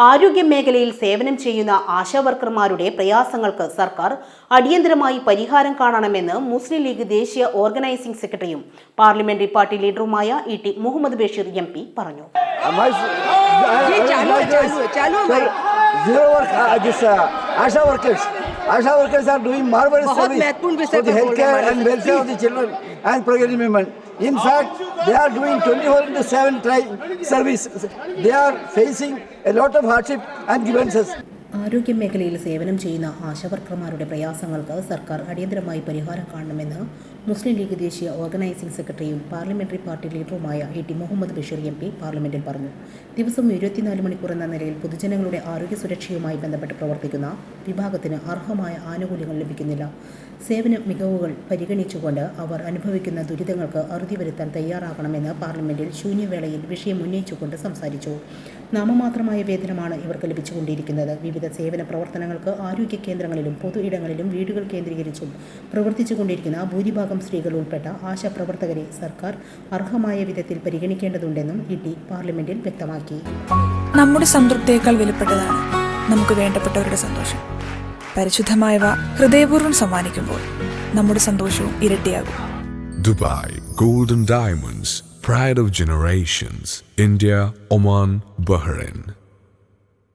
ആരോഗ്യമേഖലയിൽ സേവനം ചെയ്യുന്ന ആശാവർക്കർമാരുടെ പ്രയാസങ്ങൾക്ക് സർക്കാർ അടിയന്തരമായി പരിഹാരം കാണണമെന്ന് മുസ്ലിം ലീഗ് ദേശീയ ഓർഗനൈസിംഗ് സെക്രട്ടറിയും parliamentary party ലീഡറുമായ E T Muhammad Basheer M P പറഞ്ഞു. In fact, they are doing 24 into 7 service. They are facing a lot of hardship and grievances. ആരോഗ്യ മേഖലയിൽ സേവനം ചെയ്യുന്ന ആശാവർക്കർമാരുടെ പ്രയാസങ്ങൾക്ക് സർക്കാർ അടിയന്തരമായി പരിഹാരം കാണണമെന്ന് മുസ്ലിം ലീഗ് ദേശീയ ഓർഗനൈസിംഗ് സെക്രട്ടറിയും parliamentary party ലീഡറുമായ A T Muhammad Basheer M P പാർലമെന്റിൽ പറഞ്ഞു. ദിവസം ഇരുപത്തിനാല് മണിക്കൂർ എന്ന നിലയിൽ പൊതുജനങ്ങളുടെ ആരോഗ്യ സുരക്ഷയുമായി ബന്ധപ്പെട്ട് പ്രവർത്തിക്കുന്ന വിഭാഗത്തിന് അർഹമായ ആനുകൂല്യങ്ങൾ ലഭിക്കുന്നില്ല. സേവന മികവുകൾ പരിഗണിച്ചുകൊണ്ട് അവർ അനുഭവിക്കുന്ന ദുരിതങ്ങൾക്ക് അറുതി വരുത്താൻ തയ്യാറാകണമെന്ന് പാർലമെന്റിൽ ശൂന്യവേളയിൽ വിഷയം ഉന്നയിച്ചുകൊണ്ട് സംസാരിച്ചു. നാമമാത്രമായ വേതനമാണ് ഇവർക്ക് ലഭിച്ചുകൊണ്ടിരിക്കുന്നത്. വിവിധ സേവന പ്രവർത്തനങ്ങൾക്ക് ആരോഗ്യ കേന്ദ്രങ്ങളിലും പൊതു ഇടങ്ങളിലും വീടുകൾ കേന്ദ്രീകരിച്ചും പ്രവർത്തിച്ചുകൊണ്ടിരിക്കുന്ന ഭൂരിഭാഗം സ്ത്രീകൾ ഉൾപ്പെട്ട ആശാപ്രവർത്തകരെ സർക്കാർ അർഹമായ വിധത്തിൽ പരിഗണിക്കേണ്ടതുണ്ടെന്നും ഇടി പാർലമെന്റിൽ വ്യക്തമാക്കി നമ്മുടെ സംതൃപ്തിയേക്കാൾ വിലപ്പെട്ടതാണ് നമുക്ക് വേണ്ടപ്പെട്ടവരുടെ സന്തോഷം പരിശുദ്ധമായവ ഹൃദയപൂർവം സമ്മാനിക്കുമ്പോൾ നമ്മുടെ സന്തോഷവും ഇരട്ടിയാകും Dubai Golden Diamonds pride of generations. India, Oman, Bahrain.